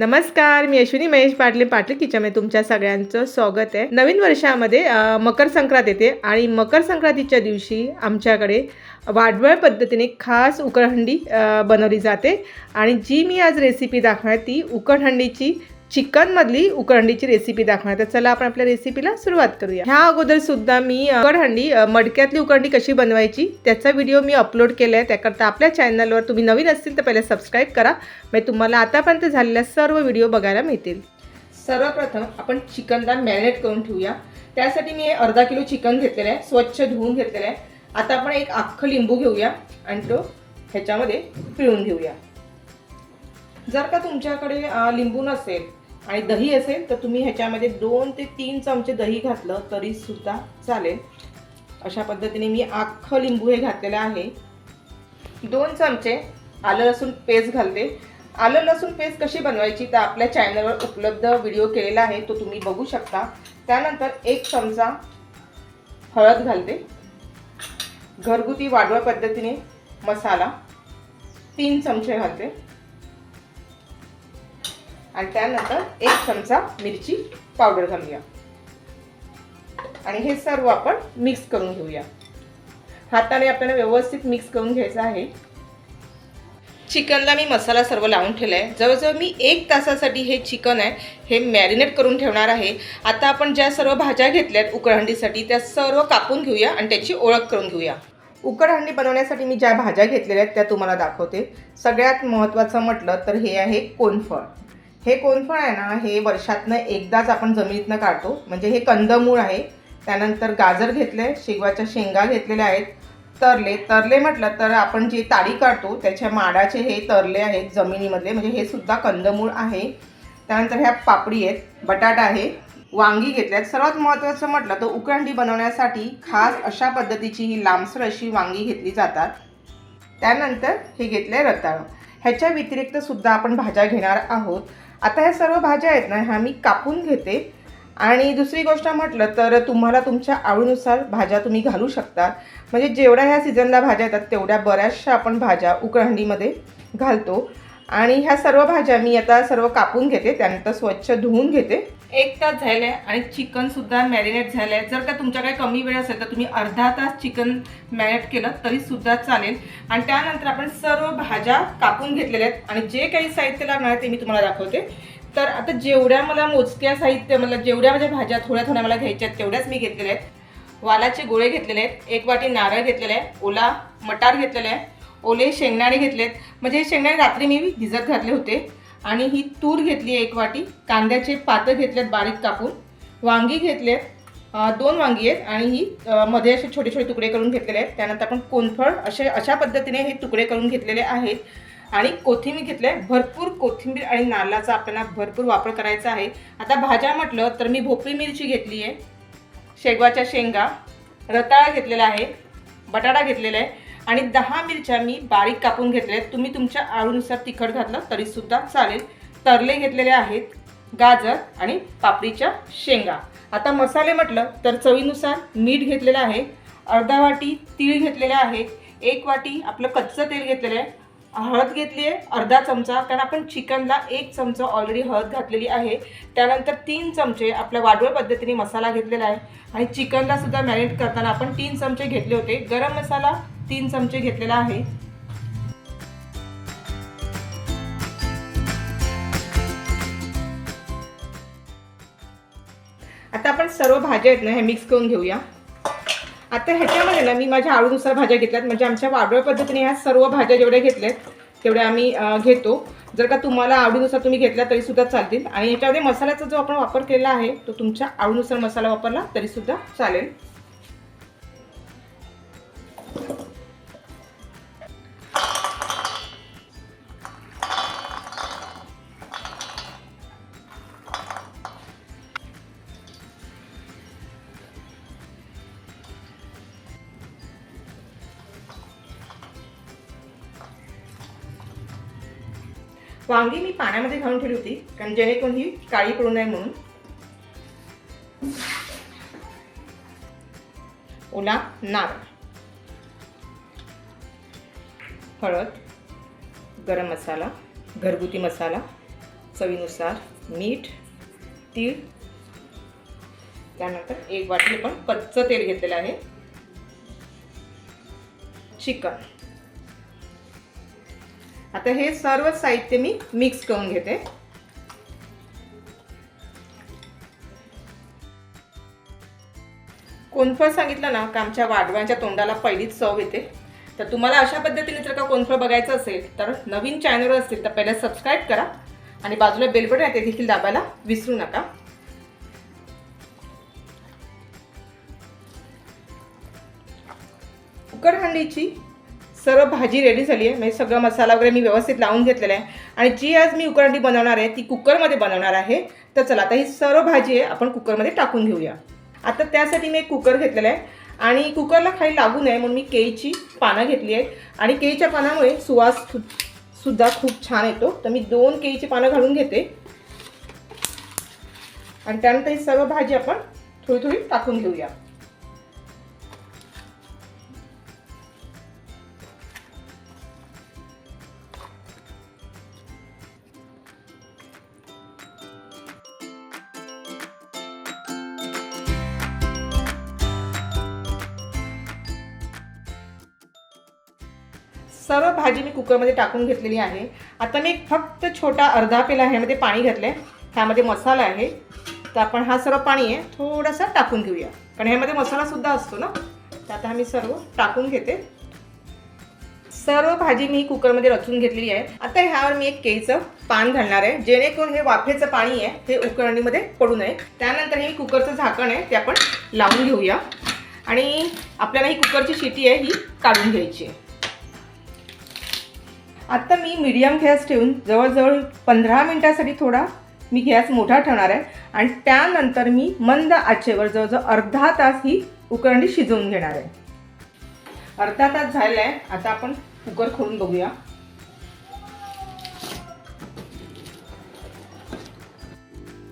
नमस्कार मी अश्विनी महेश पाटले पाटले किचनमध्ये तुमच्या सगळ्यांचं स्वागत आहे. नवीन वर्षामध्ये मकर संक्रांत येते आणि मकर संक्रांतीच्या दिवशी आमच्याकडे वाडवळ पद्धतीने खास उकळहंडी बनवली जाते. आणि जी मी आज रेसिपी दाखवणार ती उकळहंडीची चिकनमधली उकरहंडीची रेसिपी दाखवणार तर चला आपण आपल्या रेसिपीला सुरुवात करूया. ह्या अगोदर सुद्धा मी अ, मडक्यातली उकळहंडी कशी बनवायची त्याचा व्हिडिओ मी अपलोड केला आहे त्याकरता आपल्या चॅनलवर तुम्ही नवीन असतील तर पहिले सबस्क्राईब करा. म्हणजे तुम्हाला आतापर्यंत झालेल्या सर्व व्हिडिओ बघायला मिळतील. सर्वप्रथम आपण चिकनला मॅरिनेट करून ठेवूया. त्यासाठी मी अर्धा किलो चिकन घेतलेलं आहे. स्वच्छ धुवून घेतलेलं आहे. आता आपण एक अख्खं लिंबू घेऊया आणि तो ह्याच्यामध्ये पिळून घेऊया. जर का तुमच्याकडे लिंबू नसेल आणि दही असेल तर तुम्ही ह्याच्यामध्ये दोन ते तीन चमचे दही घातलं तरी सुद्धा चालेल. अशा पद्धतीने मी अख्खं लिंबू हे घातलेलं आहे. दोन चमचे आलं लसूण पेस्ट घालते. आलं लसूण पेस्ट कशी बनवायची तर आपल्या चॅनलवर उपलब्ध व्हिडिओ केलेला आहे तो तुम्ही बघू शकता. त्यानंतर एक चमचा हळद घालते. घरगुती वाढवळ पद्धतीने मसाला तीन चमचे घालते. आणि त्यानंतर एक चमचा मिरची पावडर घालूया. आणि हे सर्व आपण मिक्स करून घेऊया. हाताने आपल्याला व्यवस्थित मिक्स करून घ्यायचं आहे. चिकनला मी मसाला सर्व लावून ठेवला आहे जवळजवळ मी एक तासासाठी हे चिकन आहे हे मॅरिनेट करून ठेवणार आहे. आता आपण ज्या सर्व भाज्या घेतल्यात उकळहंडीसाठी त्या सर्व कापून घेऊया आणि त्याची ओळख करून घेऊया. उकळहंडी बनवण्यासाठी मी ज्या भाज्या घेतलेल्या आहेत त्या तुम्हाला दाखवते. सगळ्यात महत्त्वाचं म्हटलं तर हे आहे कोनफळ. हे कोनफळ आहे ना हे वर्षातनं एकदाच आपण जमिनीतनं काढतो. म्हणजे हे कंदमूळ आहे. त्यानंतर गाजर घेतले शेगवाच्या शेंगा घेतलेल्या आहेत. तरले तरले म्हटलं तर आपण जे ताडी काढतो त्याच्या माडाचे हे तरले आहेत जमिनीमधले. म्हणजे हे सुद्धा कंदमूळ आहे. त्यानंतर ह्या पापडी आहेत बटाटा आहे वांगी घेतल्यात. सर्वात महत्त्वाचं म्हटलं तर उकरंडी बनवण्यासाठी खास अशा पद्धतीची ही लांबसर अशी वांगी घेतली जातात. त्यानंतर हे घेतले रताळं. ह्याच्या व्यतिरिक्त सुद्धा आपण भाज्या घेणार आहोत. आता ह्या सर्व भाज्या आहेत ना ह्या मी कापून घेते. आणि दुसरी गोष्ट म्हटलं तर तुम्हाला तुमच्या आवडीनुसार भाज्या तुम्ही घालू शकता. म्हणजे जेवढ्या ह्या सीझनला भाज्या येतात तेवढ्या बऱ्याचशा आपण भाज्या उकळहंडीमध्ये घालतो. आणि ह्या सर्व भाज्या मी आता सर्व कापून घेते त्यानंतर स्वच्छ धुवून घेते. एक तास झाले आहे आणि चिकनसुद्धा मॅरिनेट झालं आहे जर का तुमच्याकडे कमी वेळ असेल तर तुम्ही अर्धा तास चिकन मॅरिनेट केलं तरीसुद्धा चालेल. आणि त्यानंतर आपण सर्व भाज्या कापून घेतलेल्या आहेत. आणि जे काही साहित्य लागणार आहे ते मी तुम्हाला दाखवते. तर आता जेवढ्या मला मोजक्या साहित्य मला जेवढ्या माझ्या भाज्या थोड्या थोड्या मला घ्यायच्या आहेत तेवढ्याच मी घेतलेल्या आहेत. वालाचे गोळे घेतलेले आहेत. एक वाटी नारळ घेतलेले आहे. ओला मटार घेतलेला आहे. ओले शेंगदाणे घेतलेत. म्हणजे शेंगदाणे रात्री मी भिजत घातले होते. आणि ही तूर घेतली आहे एक वाटी. कांद्याचे पातं घेतलेत बारीक कापून. वांगी घेतलेत. दोन वांगी आहेत आणि ही मध्ये असे छोटे छोटे तुकडे करून घेतलेले आहेत. त्यानंतर आपण कोनफळ असे अशा पद्धतीने हे तुकडे करून घेतलेले आहेत. आणि कोथिंबीर घेतली आहे भरपूर कोथिंबीर आणि नारळाचा आपल्याला भरपूर वापर करायचा आहे. आता भाज्या म्हटलं तर मी भोपळी मिरची घेतली आहे शेगवाच्या शेंगा. रताळा घेतलेला आहे. बटाटा घेतलेला आहे. आणि दहा मिरच्या मी बारीक कापून घेतल्या आहेत. तुम्ही तुमच्या आळूनुसार तिखट घातलं तरीसुद्धा चालेल. तरले घेतलेले आहेत गाजर आणि पापडीच्या शेंगा. आता मसाले म्हटलं तर चवीनुसार मीठ घेतलेलं आहे अर्धा वाटी तीळ घेतलेले आहेत एक वाटी आपलं कच्चं तेल घेतलेलं आहे हळद घेतली आहे अर्धा चमचा कारण आपण चिकनला एक चमचा ऑलरेडी हळद घातलेली आहे. त्यानंतर तीन चमचे आपल्या वाढवळ पद्धतीने मसाला घेतलेला आहे. आणि चिकनला सुद्धा मॅरिनेट करताना आपण तीन चमचे घेतले होते. गरम मसाला तीन चमचे घेतलेला आहे. आता आपण सर्व भाज्या आहेत ना हे मिक्स करून घेऊया. आता ह्याच्यामध्ये ना मी माझ्या आळूनुसार भाज्या घेतल्यात. म्हणजे आमच्या वाडवळ पद्धतीने ह्या सर्व भाज्या जेवढ्या घेतल्यात तेवढ्या आम्ही घेतो. जर का तुम्हाला आवडीनुसार तुम्ही घेतला तरीसुद्धा चालतील. आणि याच्यामध्ये मसाल्याचा जो आपण वापर केला आहे तो तुमच्या आवडीनुसार मसाला वापरला तरीसुद्धा चालेल. वांगी मी पाण्यामध्ये घालून ठेवली होती कारण जेणेकरून ही काळी पडू नये म्हणून. ओला नारळ. हळद गरम मसाला घरगुती मसाला चवीनुसार मीठ तीळ. त्यानंतर एक वाटी आपण कच्चं तेल घेतलेलं आहे. चिकन. आता हे सर्व साहित्य मी मिक्स करून घेते. कोणफळ सांगितलं ना का आमच्या वाढव्यांच्या तोंडाला पहिलीच चव येते. तर तुम्हाला अशा पद्धतीने जर का कोणफळ बघायचं असेल तर नवीन चॅनल असतील तर पहिले सबस्क्राईब करा. आणि बाजूला बेलबटन आहे ते देखील दाबायला विसरू नका. कुकरखंडीची सर्व भाजी रेडी झाली आहे. म्हणजे सगळा मसाला वगैरे मी व्यवस्थित लावून घेतलेला आहे. आणि जी आज मी उकरांडी बनवणार आहे ती कुकरमध्ये बनवणार आहे. तर चला आता ही सर्व भाजी आहे आपण कुकरमध्ये टाकून घेऊया. आता त्यासाठी मी एक कुकर घेतलेला आहे. आणि कुकरला खाली लागू नये म्हणून मी केळीची पानं घेतली आहेत. आणि केळीच्या पानामुळे सुवास सु- सुद्धा खूप छान येतो. तर मी दोन केळीची पानं घालून घेते. आणि त्यानंतर ही सर्व भाजी आपण थोडी थोडी टाकून घेऊया. सर्व भाजी मी कुकरमध्ये टाकून घेतलेली आहे. आता मी एक फक्त छोटा अर्धा पेला ह्यामध्ये पाणी घातलं आहे ह्यामध्ये मसाला आहे. तर आपण हा सर्व पाणी आहे थोडासा टाकून घेऊया. कारण ह्यामध्ये मसालासुद्धा असतो ना? तर आता हा मी सर्व टाकून घेते. सर्व भाजी मी कुकरमध्ये रचून घेतलेली आहे. आता ह्यावर मी एक केळीचं पान घालणार आहे. जेणेकरून हे वाफेचं पाणी आहे हे उकळणीमध्ये पडू नये. त्यानंतर हे कुकरचं झाकण आहे ते आपण लावून घेऊया. आणि आपल्याला ही कुकरची शिटी आहे ही काढून घ्यायची आहे. आत्ता मी मिडियम गॅस ठेवून जवळजवळ पंधरा मिनटासाठी थोडा मी गॅस मोठा ठेवणार आहे. आणि त्यानंतर मी मंद आचेवर जवळजवळ अर्धा तास ही उकरंडी शिजवून घेणार आहे. अर्धा तास झालेला आहे आता आपण कुकर खोलून बघूया.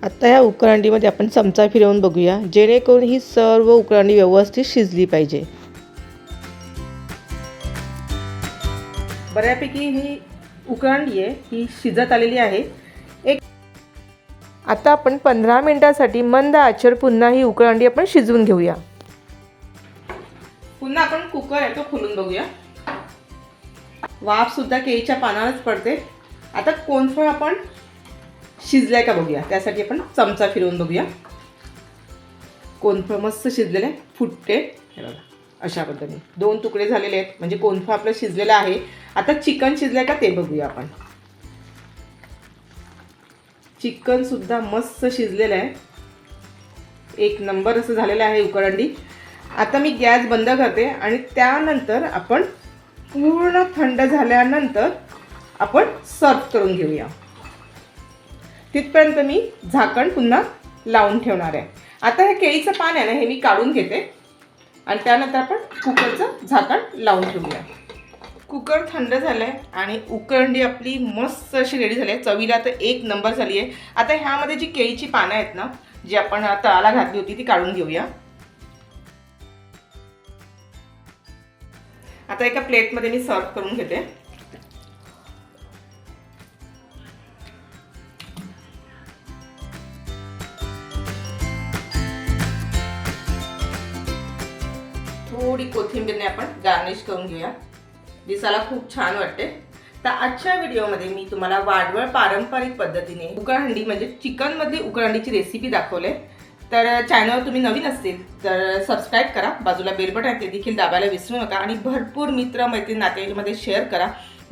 आता या उकरंडीमध्ये आपण चमचा फिरवून बघूया. जेणेकरून ही सर्व उकरंडी व्यवस्थित शिजली पाहिजे. बऱ्यापैकी ही उकरंडी आहे ही शिजत आलेली आहे. एक आता आपण पंधरा मिनटासाठी मंद आचर पुन्हा ही उकळंडी आपण शिजवून घेऊया. पुन्हा आपण कुकर आहे तो खोलून बघूया. वाफ सुद्धा केळीच्या पानावरच पडते. आता कोणफळ आपण शिजलाय का बघूया. त्यासाठी आपण चमचा फिरवून बघूया. कोणफळ मस्त शिजलेलं आहे फुटते. हे बघा. अशा पद्धतीने. दोन तुकडे झालेले आहेत. म्हणजे कोणफा आपलं शिजलेलं आहे. आता चिकन शिजलंय का ते बघूया आपण. चिकन सुद्धा मस्त शिजलेलं आहे. एक नंबर असं झालेलं आहे उकरंडी आता मी गॅस बंद करते आणि त्यानंतर आपण पूर्ण थंड झाल्यानंतर आपण सर्व करून घेऊया. तिथपर्यंत मी झाकण पुन्हा लावून ठेवणार आहे. आता हे केळीचं पान आहे ना हे मी काढून घेते. आणि त्यानंतर आपण कुकरचं झाकण लावून ठेवूया. कुकर थंड झालं आहे आणि उकरंडी आपली मस्त अशी रेडी झाली आहे चवीला तर एक नंबर झाली आहे आता ह्यामध्ये जी केळीची पानं आहेत ना जी आपण तळाला घातली होती ती काढून घेऊया. आता एका प्लेटमध्ये मी सर्व करून घेते. थोडी कोथिंबीरने आपण गार्निश करून घेऊया. दिसायला खूप छान वाटते. तर आजच्या व्हिडिओमध्ये मी तुम्हाला वाडवळ पारंपरिक पद्धतीने उकळहंडी म्हणजे चिकनमधली उकळहंडीची रेसिपी दाखवले. तर चॅनलवर तुम्ही नवीन असतील तर सबस्क्राईब करा. बाजूला बेलबटन ते देखील दाबायला विसरू नका. आणि भरपूर मित्र मैत्रीण नातेवाईकमध्ये शेअर करा.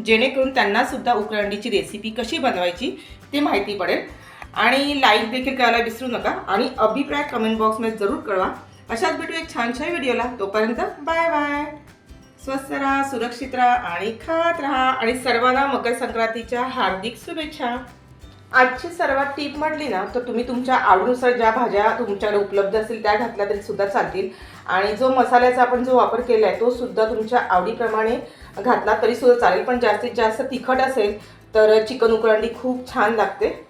जेणेकरून त्यांनासुद्धा उकळंडीची उकळहंडीची रेसिपी कशी बनवायची ते माहिती पडेल. आणि लाईक देखील करायला विसरू नका. आणि अभिप्राय कमेंट बॉक्समध्ये जरूर कळवा. अशाच भेटू एक छानशा व्हिडिओला. तोपर्यंत बाय बाय. स्वस्त राहा सुरक्षित राहा आणि खात राहा. आणि सर्वांना मकर संक्रांतीच्या हार्दिक शुभेच्छा. आजची सर्वात टीप म्हटली ना तर तुम्ही तुमच्या आवडीनुसार ज्या भाज्या तुमच्याकडे उपलब्ध असतील त्या घातल्या तरी सुद्धा चालतील. आणि जो मसाल्याचा आपण जो वापर केला आहे तो सुद्धा तुमच्या आवडीप्रमाणे घातला तरी सुद्धा चालेल. पण जास्तीत जास्त तिखट असेल तर चिकन उकळंडी खूप छान लागते.